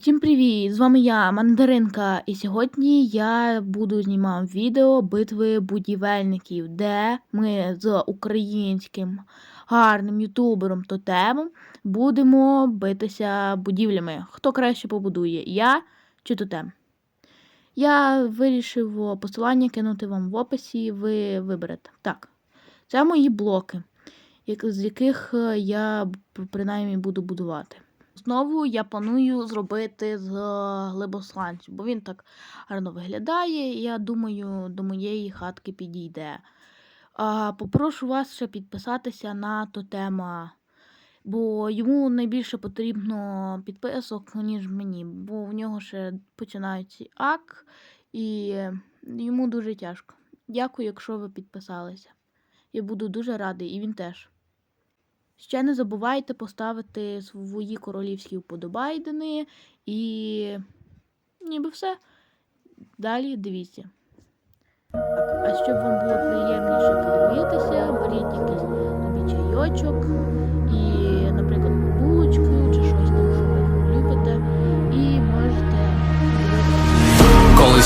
Всім привіт! З вами я, Мандаринка, і сьогодні я буду знімати відео битви будівельників, де ми з українським гарним ютубером Тотемом будемо битися будівлями. Хто краще побудує, я чи Тотем? Я вирішив посилання кинути вам в описі, ви виберете. Так, це мої блоки, з яких е, я принаймні буду будувати. Знову я планую зробити з глибосланцю, бо він так гарно виглядає. і Я думаю, до моєї хатки підійде. Попрошу вас ще підписатися на тотема, бо йому найбільше потрібно підписок, ніж мені, бо в нього ще починається ак, і йому дуже тяжко. Дякую, якщо ви підписалися. Я буду дуже радий, і він теж. Ще не забувайте поставити свої королівські вподобайдени і ніби все. Далі дивіться. А щоб вам було приємніше подивитися, беріть якийсь собі чайочок і, наприклад, булочку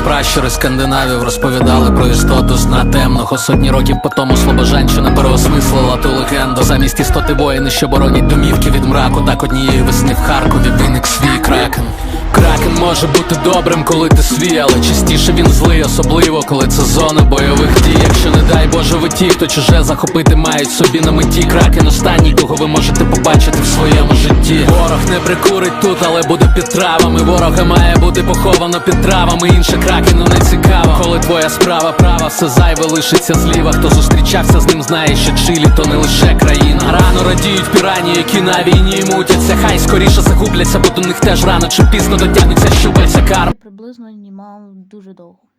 пращури скандинавів розповідали про істоту сна темного сотні років по тому слобожанщина переосмислила ту легенду замість істоти воїни, що боронять домівки від мраку. Так однієї весни в Харкові виник свій кракен. Кракен може бути добрим, коли ти свій, але частіше він злий, особливо коли це зона бойових дій. Якщо не дай Боже ви ті, хто чуже захопити мають собі на меті. Кракен останній, кого ви можете побачити в своєму житті. Ворог не прикурить тут, але буде під травами. Ворога має бути поховано під травами. Інше кракену не цікаво. Коли твоя справа права, все зайве лишиться зліва. Хто зустрічався з ним, знає, що Чилі то не лише країна. Рано радіють пірані, які на війні мутяться. Хай скоріше загубляться, бо до них теж рано чи пізно дотягнуться щупальця кар. Я приблизно німав дуже довго.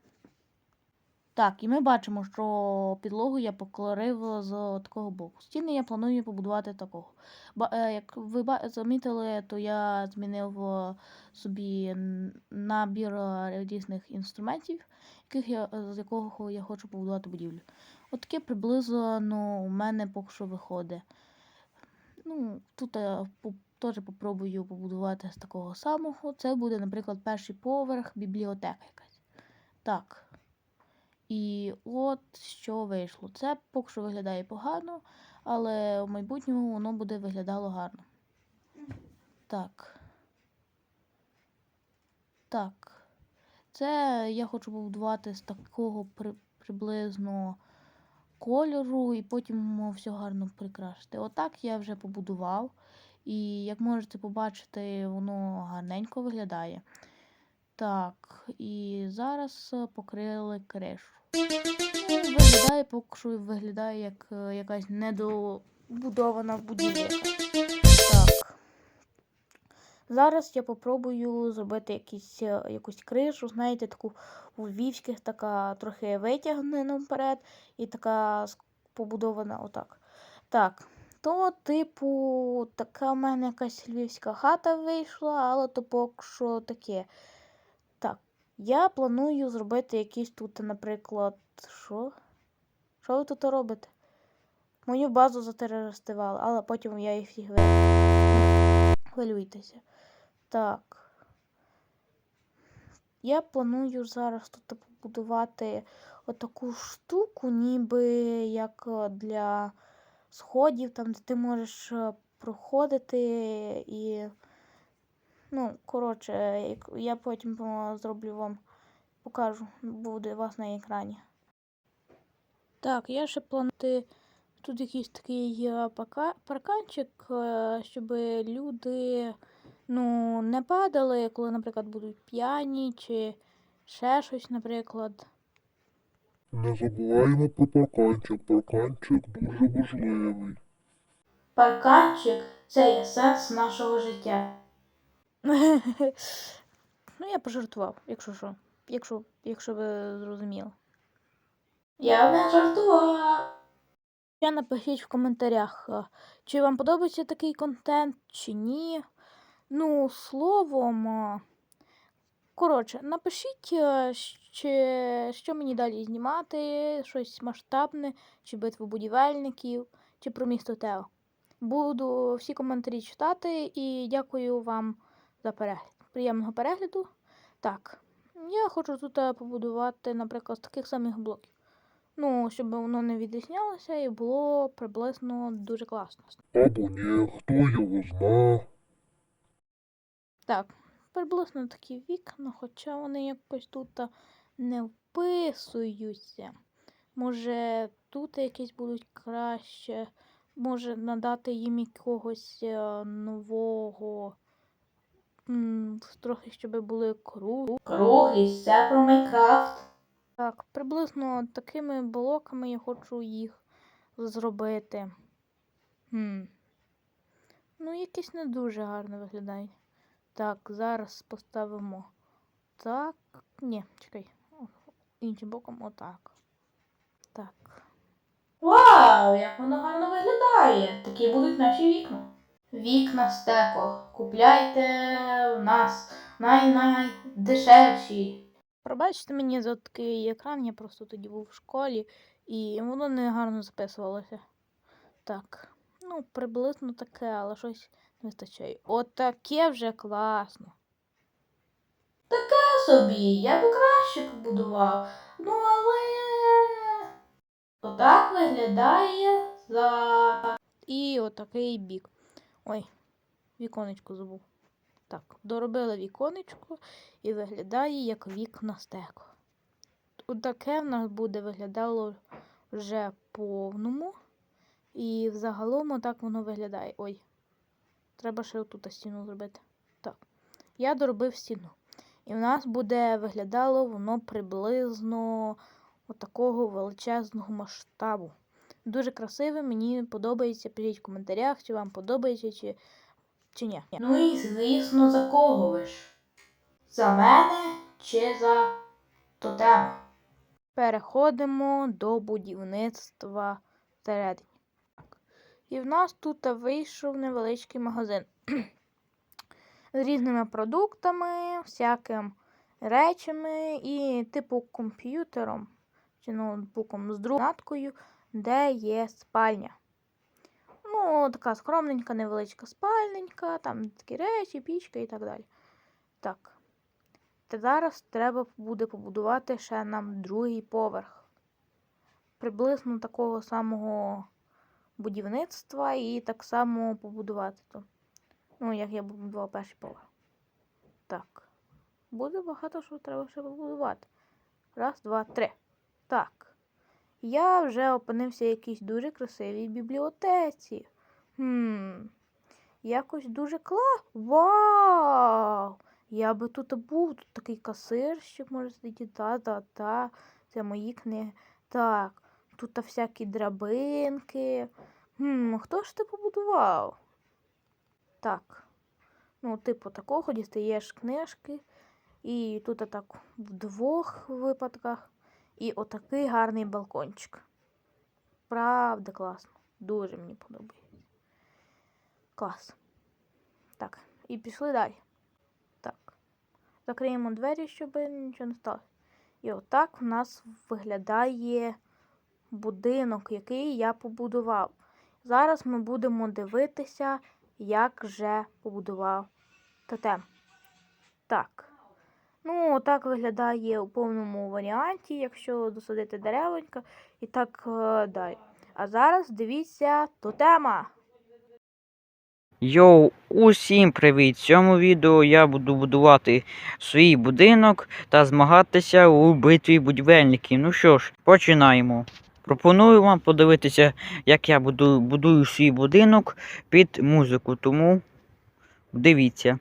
Так, і ми бачимо, що підлогу я покорив з такого боку. Стіни я планую побудувати такого. Е, як ви замітили, то я змінив е, собі набір е, різних інструментів, яких я, з якого я хочу побудувати будівлю. От таке приблизно ну, у мене поки що виходить. Ну, тут я теж попробую побудувати з такого самого. Це буде, наприклад, перший поверх, бібліотека якась. Так. І от що вийшло. Це поки що виглядає погано, але в майбутньому воно буде виглядало гарно. Так. Так. Це я хочу побудувати з такого при, приблизно кольору, і потім все гарно прикрашити. Отак я вже побудував. І як можете побачити, воно гарненько виглядає. Так, і зараз е, покрили кришу. Ну, Виглядає поки що виглядає як е, якась недобудована будівля. Так. Зараз я попробую зробити якісь, е, якусь кришу, знаєте, таку у львівських, така трохи витягнена вперед і така побудована отак. Так. То, типу, така в мене якась львівська хата вийшла, але то поки що таке. Я планую зробити якийсь тут, наприклад, що? Що ви тут робите? Мою базу затерористували, але потім я їх всіх вирішую. Хвилюйтеся. Так. Я планую зараз тут побудувати отаку штуку, ніби як е, для сходів, там, де ти можеш е, проходити і. Ну, коротше, я потім е, зроблю вам, покажу, буде у вас на екрані. Так, я ще планую тут якийсь такий е, парканчик, е, щоб люди ну, не падали, коли, наприклад, будуть п'яні чи ще щось, наприклад. Не забуваємо про парканчик. Парканчик дуже важливий. Парканчик це є сенс нашого життя. ну, я пожартував, якщо що. Якщо, якщо ви зрозуміли. Я не жартував. Ще напишіть в коментарях, е, чи вам подобається такий контент, чи ні. Ну, словом. е, Коротше, напишіть, е, чи, що мені далі знімати, щось масштабне, чи битву будівельників, чи про місто Тео. Буду всі коментарі читати і дякую вам за перегляд. приємного перегляду. Так, я хочу тут е, побудувати, наприклад, з таких самих блоків. Ну, щоб воно не відрізнялося і було приблизно дуже класно. Або ні, хто його зна. Так, приблизно такі вікна, хоча вони якось тут не вписуються. Може, тут якісь будуть краще, може надати їм якогось е, нового. Трохи, щоб були круги. Круги, все про Майнкрафт. Так, приблизно такими блоками я хочу їх зробити. Хм. Ну, якісь не дуже гарно виглядає. Так, зараз поставимо так. Ні, чекай. Іншим боком отак. Так. Вау, як воно гарно виглядає! Такі будуть наші вікна. Вікна стеко. Купляйте в нас най-найдешевші. Пробачте мені за такий екран, я просто тоді був в школі і воно не гарно записувалося. Так, ну, приблизно таке, але щось не вистачає. Отаке вже класно. Таке собі, я би краще побудував. Ну, але. Отак виглядає за. І отакий бік. Ой, віконечко забув. Так, доробила віконечко і виглядає як вікна стеко. Отаке в нас буде виглядало вже повному. І взагалом отак воно виглядає. Ой. Треба ще отут стіну зробити. Так. Я доробив стіну. І в нас буде виглядало воно приблизно отакого величезного масштабу. Дуже красиве, мені подобається. Пишіть в коментарях, чи вам подобається, чи, чи ні. Ну і звісно, за кого ви ж? За мене чи за тотема? Переходимо до будівництва всередині. І в нас тут вийшов невеличкий магазин з різними продуктами, всяким речами і типу комп'ютером чи ноутбуком з другаткою, де є спальня. Ну, така скромненька, невеличка спальненька, там такі речі, пічка і так далі. Так. Та зараз треба буде побудувати ще нам другий поверх. Приблизно такого самого будівництва і так само побудувати то. Ну, як я побудував перший поверх. Так. Буде багато що треба ще побудувати. Раз, два, три. Так. Я вже опинився в якійсь дуже красивій бібліотеці. Хм. Якось дуже клас. Вау! Я би тут був, тут такий касирщик може сидіти. Та-та-та. Це мої книги. Так. Тут всякі драбинки. Хм, хто ж ти побудував? Так. Ну, типу, такого дістаєш книжки. І тут так в двох випадках. І отакий гарний балкончик. Правда, класно. Дуже мені подобається. Клас. Так, і пішли далі. Так. Закриємо двері, щоб нічого не сталося. І отак в нас виглядає будинок, який я побудував. Зараз ми будемо дивитися, як же побудував тотем. Так. Ну, так виглядає у повному варіанті, якщо досадити деревенька і так е, далі. А зараз дивіться тотема. Йоу, усім привіт! В цьому відео я буду будувати свій будинок та змагатися у битві будівельників. Ну що ж, починаємо. Пропоную вам подивитися, як я буду, будую свій будинок під музику, тому дивіться.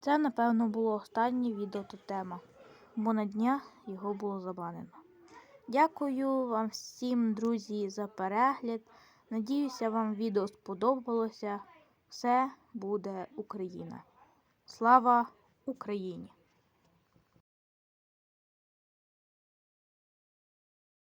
Це, напевно, було останнє відео та тема, бо на дня його було забанено. Дякую вам всім, друзі, за перегляд. Надіюся, вам відео сподобалося. Все буде Україна. Слава Україні!